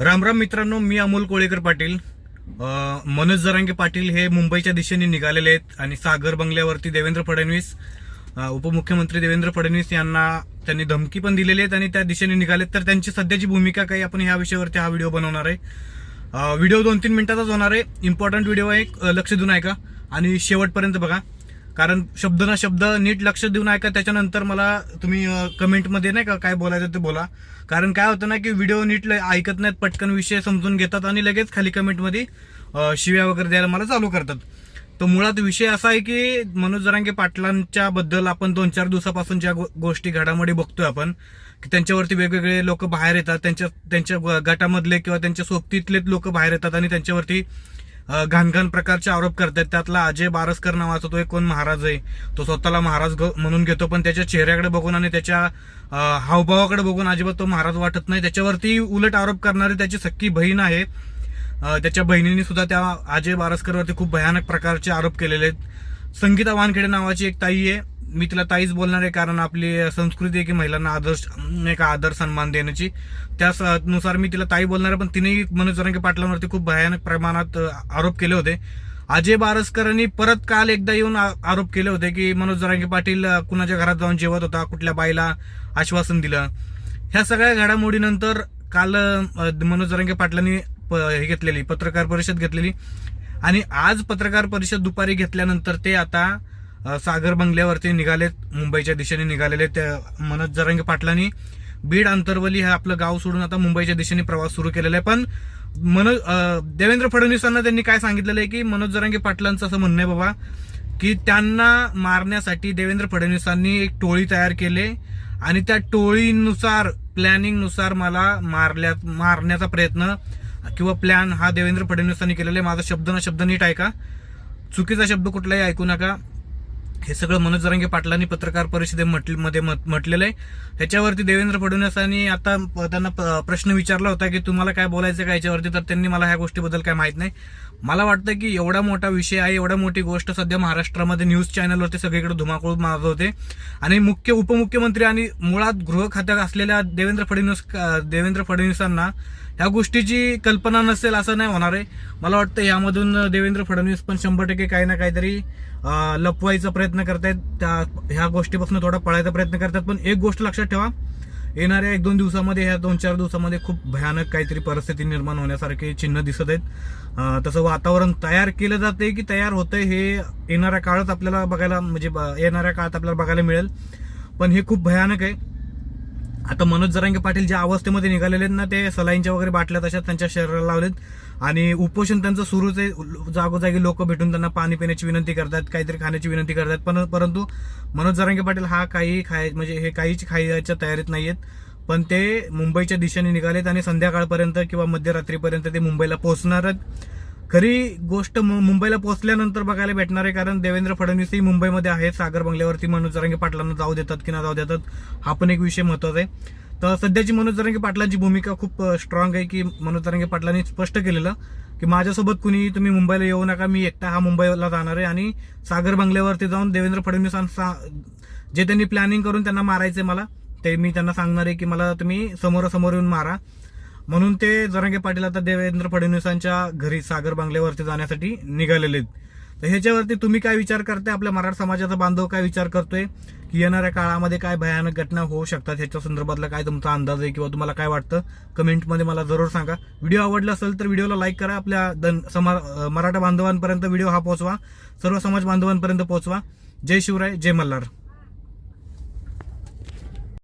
राम राम मित्रांनो मी अमोल कोळेकर पाटील. मनोज जरांगे पाटील हे मुंबईच्या दिशेने निघालेले आहेत आणि सागर बंगल्यावरती देवेंद्र फडणवीस उपमुख्यमंत्री देवेंद्र फडणवीस यांना त्यांनी धमकी पण दिलेली आहेत आणि त्या दिशेने निघालेत. तर त्यांची सध्याची भूमिका काही आपण ह्या विषयावरती हा व्हिडिओ बनवणार आहे. व्हिडिओ दोन तीन मिनिटाचाच होणार आहे. इम्पॉर्टंट व्हिडिओ आहे लक्ष देऊन ऐका. आणि शेवटपर्यंत बघा. कारण शब्द ना शब्द नीट लक्ष देऊन ऐका त्याच्यानंतर मला तुम्ही कमेंटमध्ये नाही का काय बोलायचं ते बोला. कारण काय होतं ना की व्हिडिओ नीट ऐकत नाहीत पटकन विषय समजून घेतात आणि लगेच खाली कमेंटमध्ये शिव्या वगैरे द्यायला मला चालू करतात. तर मुळात विषय असा आहे की मनोज जरांगे पाटलांच्या बद्दल आपण दोन चार दिवसापासून ज्या गो- गोष्टी घडामोडी बघतोय आपण की त्यांच्यावरती वेगवेगळे लोक बाहेर येतात त्यांच्या त्यांच्या गटामधले किंवा त्यांच्या सोबतीतले लोक बाहेर येतात आणि त्यांच्यावरती घाणघाण प्रकारचे आरोप करतात. त्यातला अजय बारसकर नावाचा तो एक कोण महाराज आहे. तो स्वतःला महाराज म्हणून घेतो पण त्याच्या चेहऱ्याकडे बघून आणि त्याच्या हावभावाकडे बघून अजिबात तो महाराज वाटत नाही. त्याच्यावरती उलट आरोप करणारी त्याची सख्खी बहीण आहे. त्याच्या बहिणीने सुद्धा त्या अजय बारसकरवरती खूप भयानक प्रकारचे आरोप केलेले आहेत. संगीता वानखेडे नावाची एक ताई आहे. मी तिला ताईच बोलणार आहे कारण आपली संस्कृती आहे की महिलांना आदर्श का आदर सन्मान देण्याची. त्यानुसार मी तिला ताई बोलणार आहे पण तिनेही मनोजोरांगे पाटलांवरती खूप भयानक प्रमाणात आरोप केले होते. अजय बारसकरांनी परत काल एकदा येऊन आरोप केले होते की मनोज जरांगे पाटील कुणाच्या घरात जाऊन जेवत होता कुठल्या बाईला आश्वासन दिलं. ह्या सगळ्या घडामोडीनंतर काल मनोज जरांगे पाटलांनी प- हे घेतलेली पत्रकार परिषद घेतलेली. आणि आज पत्रकार परिषद दुपारी घेतल्यानंतर ते आता सागर बंगल्यावरती निघालेत मुंबईच्या दिशेने निघालेले त्या मनोज जरांगे पाटलांनी. बीड अंतरवली हे आपलं गाव सोडून आता मुंबईच्या दिशेने प्रवास सुरू केलेला आहे. पण मनोज देवेंद्र फडणवीसांना त्यांनी काय सांगितलेलं आहे की मनोज जरांगे पाटलांचं असं म्हणणं आहे बाबा की त्यांना मारण्यासाठी देवेंद्र फडणवीसांनी एक टोळी तयार केले आणि त्या टोळीनुसार प्लॅनिंगनुसार मला मारल्या मारण्याचा प्रयत्न किंवा प्लॅन हा देवेंद्र फडणवीसांनी केलेला आहे. माझा शब्द ना शब्द नीट ऐका. चुकीचा शब्द कुठलाही ऐकू नका. हे सगळं मनोज जरांगे पाटलांनी पत्रकार परिषदेमध्ये मध्ये म्हटलेलं आहे. ह्याच्यावरती देवेंद्र फडणवीसांनी आता त्यांना प- प्रश्न विचारला होता की तुम्हाला काय बोलायचं का याच्यावरती तर त्यांनी मला ह्या गोष्टीबद्दल काय माहीत नाही. मला वाटतं की एवढा मोठा विषय आहे एवढा मोठी गोष्ट सध्या महाराष्ट्रामध्ये न्यूज चॅनलवरती सगळीकडे धुमाकूळ माजवते. होते आणि मुख्य उपमुख्यमंत्री आणि मुळात गृह खात्यात असलेल्या देवेंद्र फडणवीस देवेंद्र फडणवीसांना ह्या गोष्टीची कल्पना नसेल असं नाही होणार आहे. मला वाटतं यामधून देवेंद्र फडणवीस पण शंभर टक्के काही ना काहीतरी लपवायचा प्रयत्न करतायत. त्या ह्या गोष्टीपासून थोडा पळायचा प्रयत्न करतात पण एक गोष्ट लक्षात ठेवा. येणाऱ्या एक दोन दिवसामध्ये ह्या दोन चार दिवसामध्ये खूप भयानक काहीतरी परिस्थिती निर्माण होण्यासारखे चिन्ह दिसत आहेत. तसं वातावरण तयार केलं जाते की तयार होतंय हे येणाऱ्या काळात आपल्याला बघायला म्हणजे ब- येणाऱ्या काळात आपल्याला बघायला मिळेल. पण हे खूप भयानक आहे. आता मनोज जरांगे पाटील ज्या अवस्थेमध्ये निघालेले आहेत ना ते सलाईंच्या वगैरे बाटल्या तशा त्यांच्या शरीराला लावलेत. आणि उपोषण त्यांचं सुरूच आहे. जागोजागी लोक भेटून त्यांना पाणी पिण्याची विनंती करतात काहीतरी खाण्याची विनंती करतात. पण परंतु मनोज जरांगे पाटील हा काही खाय म्हणजे हे काहीच खायच्या तयारीत नाहीयेत. पण ते मुंबईच्या दिशेने निघालेत आणि संध्याकाळपर्यंत किंवा मध्यरात्रीपर्यंत ते मुंबईला पोहोचणार आहेत. खरी गोष्ट मुंबईला पोहोचल्यानंतर बघायला भेटणार आहे कारण देवेंद्र फडणवीसही मुंबईमध्ये आहेत. सागर बंगल्यावरती मनोज जरांगे पाटलांना जाऊ देतात की ना जाऊ देतात हा पण एक विषय महत्त्वाचा आहे. तर सध्याची मनोज जरांगे पाटलांची भूमिका खूप स्ट्रॉंग आहे की मनोज जरांगे पाटलांनी स्पष्ट केलेलं की माझ्यासोबत कुणी तुम्ही मुंबईला येऊ नका मी एकटा हा मुंबईला जाणार आहे. आणि सागर बंगल्यावरती जाऊन देवेंद्र फडणवीसांचा जे त्यांनी प्लॅनिंग करून त्यांना मारायचंय मला ते मी त्यांना सांगणार आहे की मला तुम्ही समोरासमोर येऊन मारा. म्हणून ते जरांगे पाटील आता देवेंद्र फडणवीसांच्या घरी सागर बंगल्यावरती जाण्यासाठी निघालेले आहेत तर ह्याच्यावरती तुम्ही काय विचार करताय? आपल्या मराठा समाजाचा बांधव काय विचार करतोय? की येणाऱ्या काळामध्ये काय भयानक घटना होऊ शकतात? ह्याच्या संदर्भातला काय तुमचा अंदाज आहे किंवा तुम्हाला काय वाटतं? कमेंटमध्ये मला जरूर सांगा. व्हिडिओ आवडला असेल तर व्हिडिओला लाईक करा. आपल्या दन- समा- मराठा बांधवांपर्यंत व्हिडिओ हा पोहोचवा. सर्व समाज बांधवांपर्यंत पोहोचवा. जय शिवराय जय मल्हार.